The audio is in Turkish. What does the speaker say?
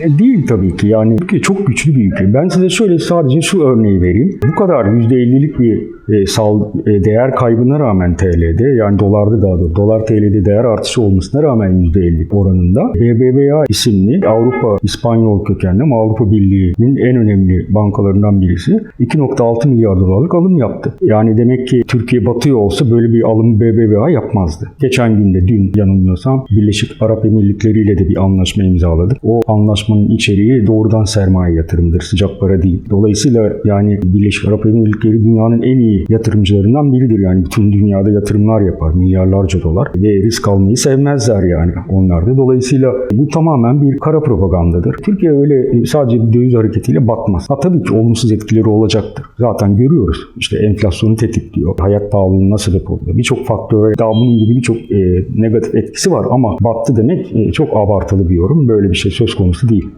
E, Değil tabii ki yani Türkiye çok güçlü bir ülke. Ben size şöyle sadece şu örneği vereyim. Bu kadar %50'lik bir e, e, değer kaybına rağmen TL'de yani dolarda daha doğrusu dolar TL'de değer artışı olmasına rağmen %50 oranında BBVA isimli Avrupa İspanyol kökenli Avrupa Birliği'nin en önemli bankalarından birisi 2.6 milyar dolarlık alım yaptı. Yani demek ki Türkiye batıyor olsa böyle bir alım BBVA yapmazdı. Geçen günde dün yanılmıyorsam Birleşik Arap Emirlikleri ile de bir anlaşma imzaladık. O anlaşmanın içeriği doğrudan sermaye yatırımıdır, sıcak para değil. Dolayısıyla yani Birleşik Arap Emirlikleri dünyanın en iyi yatırımcılarından biridir. Yani bütün dünyada yatırımlar yapar, milyarlarca dolar ve risk almayı sevmezler yani onlar da. Dolayısıyla bu tamamen bir kara propagandadır. Türkiye öyle sadece bir döviz hareketiyle batmaz. Ha tabii ki olumsuz etkileri olacaktır. Zaten görüyoruz. İşte enflasyonu tetikliyor, hayat pahalılığına sebep oluyor. Birçok faktör, daha bunun gibi birçok e, negatif etkisi var ama battı demek e, çok abartılı bir yorum. Böyle bir şey söz konusu değil.